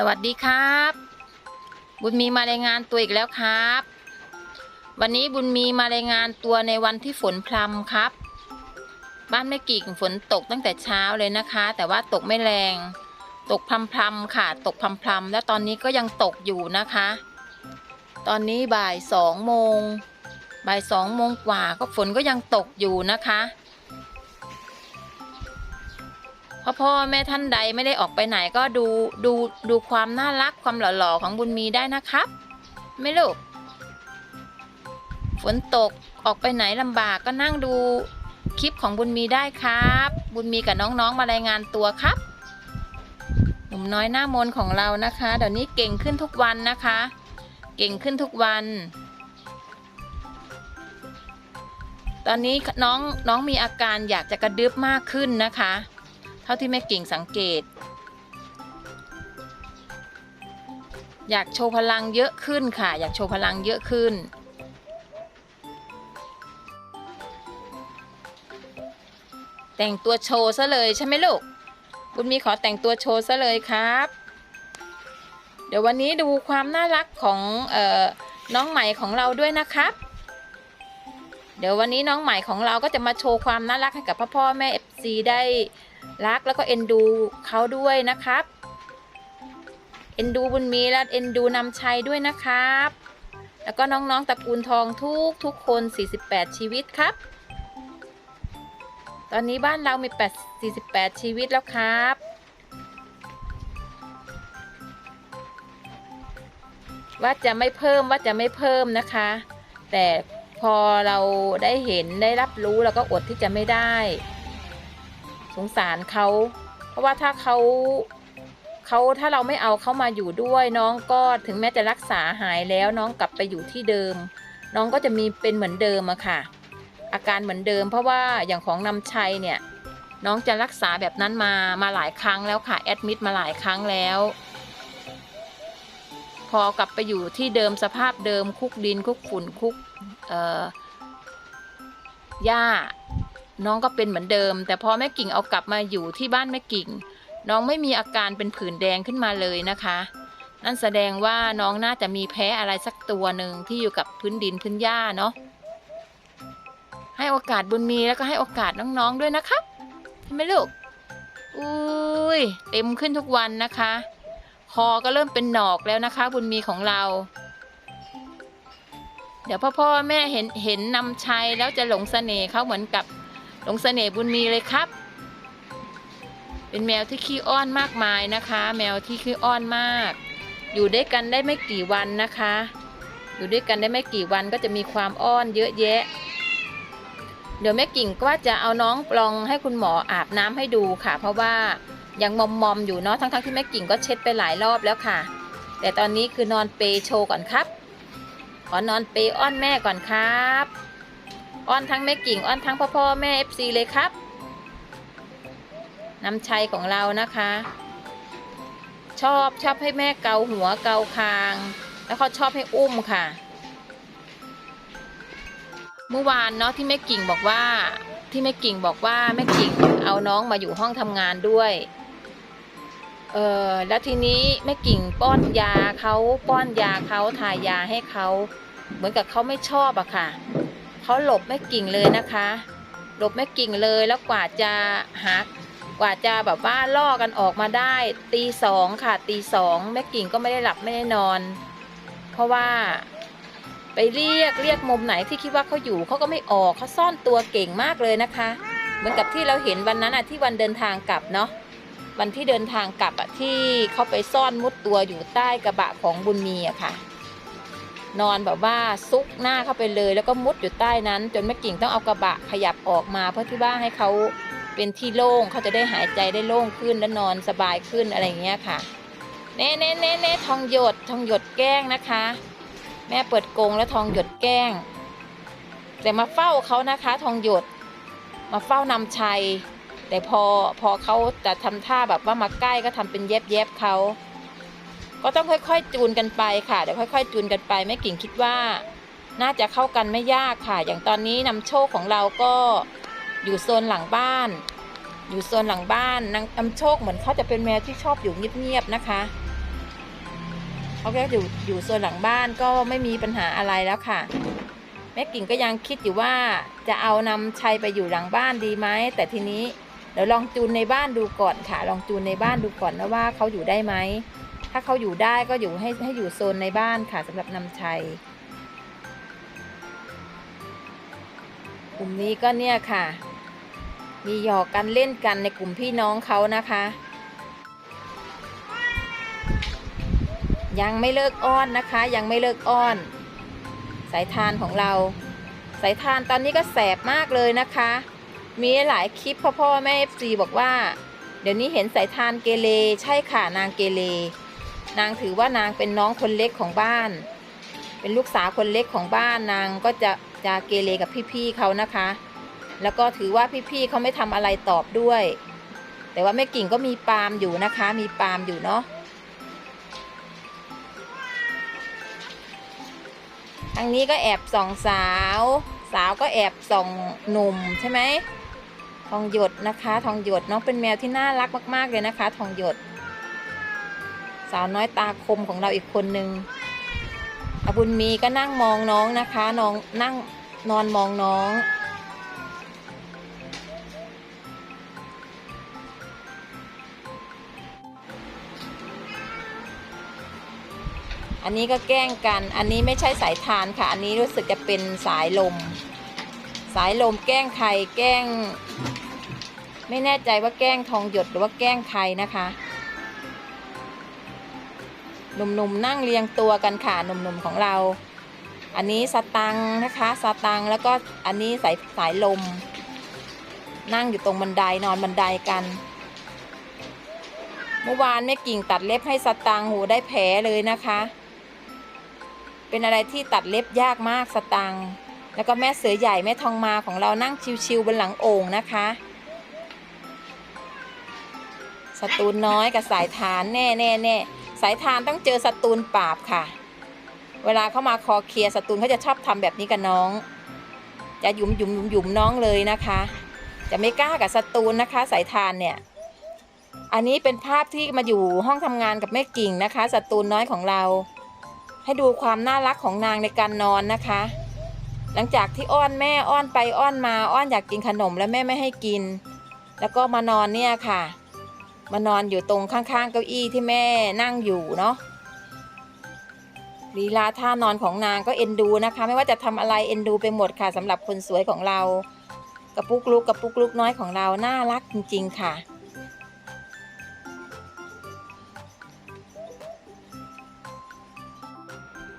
สวัสดีครับ บุญมีมารายงานตัวอีกแล้วครับ วันนี้บุญมีมารายงานตัวในวันที่ฝนพรำครับ บ้านแม่กิ่งฝนตกตั้งแต่เช้าเลยนะคะ แต่ว่าตกไม่แรง ตกพรำๆค่ะ ตกพรำๆแล้วตอนนี้ก็ยังตกอยู่นะคะ ตอนนี้บ่ายสองโมงบ่ายสองโมงกว่าก็ฝนก็ยังตกอยู่นะคะ พ่อพ่อแม่ท่านใดไม่ได้ออกไปไหนก็ดูดูดูความน่ารักความหล่อๆของบุญมีได้นะครับ ไม่ลูกฝนตกออกไปไหนลำบากก็นั่งดูคลิปของบุญมีได้ครับ บุญมีกับน้องๆมารายงานตัวครับหนุ่มน้อยหน้ามนของเรานะคะ เดี๋ยวนี้เก่งขึ้นทุกวันนะคะ เก่งขึ้นทุกวัน ตอนนี้น้องน้องมีอาการอยากจะกระดึบมากขึ้นนะคะ เท่าที่แม่เก่งสังเกต อยากโชว์พลังเยอะขึ้นค่ะ อยากโชว์พลังเยอะขึ้น แต่งตัวโชว์ซะเลยใช่ไหมลูกบุญมีขอแต่งตัวโชว์ซะเลยครับ เดี๋ยววันนี้ดูความน่ารักของออน้องใหม่ของเราด้วยนะครับ เดี๋ยววันนี้น้องใหม่ของเราก็จะมาโชว์ความน่ารักให้กับพ่อพ่อแม่เอฟซีได้ รักแล้วก็เอ็นดูเขาด้วยนะครับ เอ็นดูบุญมีและเอ็นดูนำชัยด้วยนะครับ แล้วก็น้องๆตระกูลทองทุกทุกคน 48 ชีวิตครับ ตอนนี้บ้านเรามี 8 48 ชีวิตแล้วครับว่าจะไม่เพิ่มว่าจะไม่เพิ่มนะคะ แต่พอเราได้เห็นได้รับรู้เราก็อดที่จะไม่ได้ สงสารเขา เพราะว่าถ้าเขาเขาถ้าเราไม่เอาเขามาอยู่ด้วย น้องก็ถึงแม้จะรักษาหายแล้วน้องกลับไปอยู่ที่เดิม น้องก็จะมีเป็นเหมือนเดิมอะค่ะ อาการเหมือนเดิม เพราะว่าอย่างของนำชัยเนี่ยน้องจะรักษาแบบนั้นมามาหลายครั้งแล้วค่ะแอดมิดมาหลายครั้งแล้ว พอกลับไปอยู่ที่เดิมสภาพเดิมคุกดินคุกฝุ่นคุกเอ่อหญ้า น้องก็เป็นเหมือนเดิม แต่พอแม่กิ่งเอากลับมาอยู่ที่บ้านแม่กิ่ง น้องไม่มีอาการเป็นผื่นแดงขึ้นมาเลยนะคะ นั่นแสดงว่าน้องน่าจะมีแพ้อะไรสักตัวหนึ่งที่อยู่กับพื้นดินพื้นหญ้าเนาะให้โอกาสบุญมีแล้วก็ให้โอกาสน้องๆด้วยนะครับใช่ไหมลูกอุ้ยเต็มขึ้นทุกวันนะคะ คอก็เริ่มเป็นหนอกแล้วนะคะ บุญมีของเรา เดี๋ยวพ่อพ่อแม่เห็นเห็นนำชัยแล้วจะหลงเสน่ห์เขาเหมือนกับ หลงเสน่ห์บุญมีเลยครับ เป็นแมวที่ขี้อ้อนมากมายนะคะ แมวที่ขี้อ้อนมาก อยู่ด้วยกันได้ไม่กี่วันนะคะ อยู่ด้วยกันได้ไม่กี่วันก็จะมีความอ้อนเยอะแยะ เดี๋ยวแม่กิ่งก็จะเอาน้องปลองให้คุณหมออาบน้ำให้ดูค่ะ เพราะว่ายังมอมมอมอยู่เนาะทั้งๆที่แม่กิ่งก็เช็ดไปหลายรอบแล้วค่ะ แต่ตอนนี้คือนอนเปโชก่อนครับ ขอนอนเปอ้อนแม่ก่อนครับ อ้อนทั้งแม่กิ่งอ้อนทั้งพ่อพ่อแม่เอฟซีเลยครับน้ำชัยของเรานะคะ ชอบชอบให้แม่เกาหัวเกาคาง แล้วเขาชอบให้อุ้มค่ะ เมื่อวานเนาะที่แม่กิ่งบอกว่าที่แม่กิ่งบอกว่าแม่กิ่งเอาน้องมาอยู่ห้องทำงานด้วยเออแล้วทีนี้แม่กิ่งป้อนยาเขาป้อนยาเขาทายาให้เขาเหมือนกับเขาไม่ชอบอะค่ะ เขาหลบแม่กิ่งเลยนะคะ หลบแม่กิ่งเลยแล้วกว่าจะหักกว่าจะแบบว่าล่อกันออกมาได้ ตีสองค่ะ ตีสองแม่กิ่งก็ไม่ได้หลับไม่ได้นอน เพราะว่าไปเรียกเรียกมุมไหนที่คิดว่าเขาอยู่เขาก็ไม่ออกเขาซ่อนตัวเก่งมากเลยนะคะ เหมือนกับที่เราเห็นวันนั้นอะที่วันเดินทางกลับเนาะวันที่เดินทางกลับอะที่เขาไปซ่อนมุดตัวอยู่ใต้กระบะของบุญมีอะค่ะ นอนแบบว่าซุกหน้าเข้าไปเลย แล้วก็มุดอยู่ใต้นั้น จนแม่กิ่งต้องเอากระบะขยับออกมา เพื่อที่ว่าให้เขาเป็นที่โล่งเขาจะได้หายใจได้โล่งขึ้นและนอนสบายขึ้นอะไรอย่างเงี้ยค่ะเน่เน่เน่เน่ทองหยดทองหยดแกล้งนะคะ แม่เปิดกรงแล้วทองหยดแกล้ง แต่มาเฝ้าเขานะคะ ทองหยด มาเฝ้านำชัย แต่พอพอเขาจะทำท่าแบบว่ามาใกล้ก็ทำเป็นแยบแยบเขา ก็ต้องค่อยๆจูนกันไปค่ะเดี๋ยวค่อย ๆ จูนกันไปแม่กิ่งคิดว่า น่าจะเข้ากันไม่ยากค่ะ อย่างตอนนี้นำโชคของเราก็อยู่โซนหลังบ้าน อยู่โซนหลังบ้านนางนำโชคเหมือนเขาจะเป็นแมวที่ชอบอยู่เงียบๆนะคะเขาก็อยู่อยู่โซนหลังบ้านก็ไม่มีปัญหาอะไรแล้วค่ะ แม่กิ่งก็ยังคิดอยู่ว่าจะเอานำชัยไปอยู่หลังบ้านดีไหมแต่ทีนี้เดี๋ยวลองจูนในบ้านดูก่อนค่ะ ลองจูนในบ้านดูก่อนนะว่าเขาอยู่ได้ไหม ถ้าเขาอยู่ได้ก็อยู่ให้ให้อยู่โซนในบ้านค่ะสำหรับนำชัยกลุ่มนี้ก็เนี่ยค่ะ มีหยอกกันเล่นกันในกลุ่มพี่น้องเขานะคะ ยังไม่เลิกอ้อนนะคะ ยังไม่เลิกอ้อน สายทานของเรา สายทานตอนนี้ก็แสบมากเลยนะคะ มีหลายคลิปพ่อพ่อแม่เอฟซีบอกว่า เดี๋ยวนี้เห็นสายทานเกเรใช่ค่ะนางเกเร นางถือว่านางเป็นน้องคนเล็กของบ้าน เป็นลูกสาวคนเล็กของบ้านนางก็จะจะเกเรกับพี่ๆเขานะคะ แล้วก็ถือว่าพี่ๆเขาไม่ทำอะไรตอบด้วย แต่ว่าแม่กิ่งก็มีปาล์มอยู่นะคะ มีปาล์มอยู่เนาะทางนี้ก็แอบส่องสาว สาวก็แอบส่องหนุ่มใช่ไหมทองหยดนะคะ ทองหยดน้องเป็นแมวที่น่ารักมาก ๆ เลยนะคะ ทองหยด สาวน้อยตาคมของเราอีกคนนึงอบุญมีก็นั่งมองน้องนะคะน้องนั่งนอนมองน้อง อันนี้ก็แกล้งกัน อันนี้ไม่ใช่สายทานค่ะ อันนี้รู้สึกจะเป็นสายลม สายลมแกล้งใครแกล้ง ไม่แน่ใจว่าแกล้งทองหยดหรือว่าแกล้งใครนะคะ หนุ่มๆนั่งเรียงตัวกันค่ะหนุ่มๆของเรา อันนี้สตังนะคะสตังแล้วก็อันนี้สายสายลม นั่งอยู่ตรงบันไดนอนบันไดกัน เมื่อวานแม่กิ่งตัดเล็บให้สตังค์โหได้แผลเลยนะคะ เป็นอะไรที่ตัดเล็บยากมากสตังแล้วก็แม่เสือใหญ่แม่ทองมาของเรานั่งชิวๆบนหลังโอ่งนะคะสตูนน้อยกับสายทานแน่แน่แน่ สายทานต้องเจอสตูนปราบค่ะ เวลาเข้ามาคอเคลียร์สตูนเขาจะชอบทำแบบนี้กับน้อง จะหยุมหยุมหยุมหยุมน้องเลยนะคะ จะไม่กล้ากับสตูนนะคะ สายทานเนี่ย อันนี้เป็นภาพที่มาอยู่ห้องทำงานกับแม่กิ่งนะคะ สตูนน้อยของเรา ให้ดูความน่ารักของนางในการนอนนะคะ หลังจากที่อ้อนแม่อ้อนไปอ้อนมาอ้อนอยากกินขนมแล้วแม่ไม่ให้กิน แล้วก็มานอนเนี่ยค่ะ มานอนอยู่ตรงข้างๆเก้าอี้ที่แม่นั่งอยู่เนาะลีลาท่านอนของนางก็เอ็นดูนะคะ ไม่ว่าจะทำอะไรเอ็นดูไปหมดค่ะสำหรับคนสวยของเรากระปุกลุกกระปุกลุกน้อยของเราน่ารักจริง ๆ ค่ะ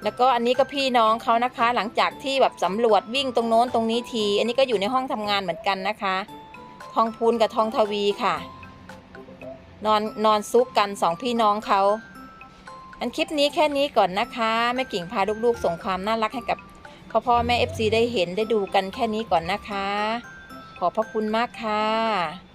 แล้วก็อันนี้ก็พี่น้องเขานะคะ หลังจากที่แบบสำรวจวิ่งตรงโน้นตรงนี้ที อันนี้ก็อยู่ในห้องทำงานเหมือนกันนะคะ ทองพูนกับทองทวีค่ะ นอนนอนซุกกันสองพี่น้องเขาอันคลิปนี้แค่นี้ก่อนนะคะแม่กิ่งพาลูกๆ ส่งความน่ารักให้กับพ่อพ่อแม่ FC ได้เห็นได้ดูกันแค่นี้ก่อนนะคะ ขอบพระคุณมากค่ะ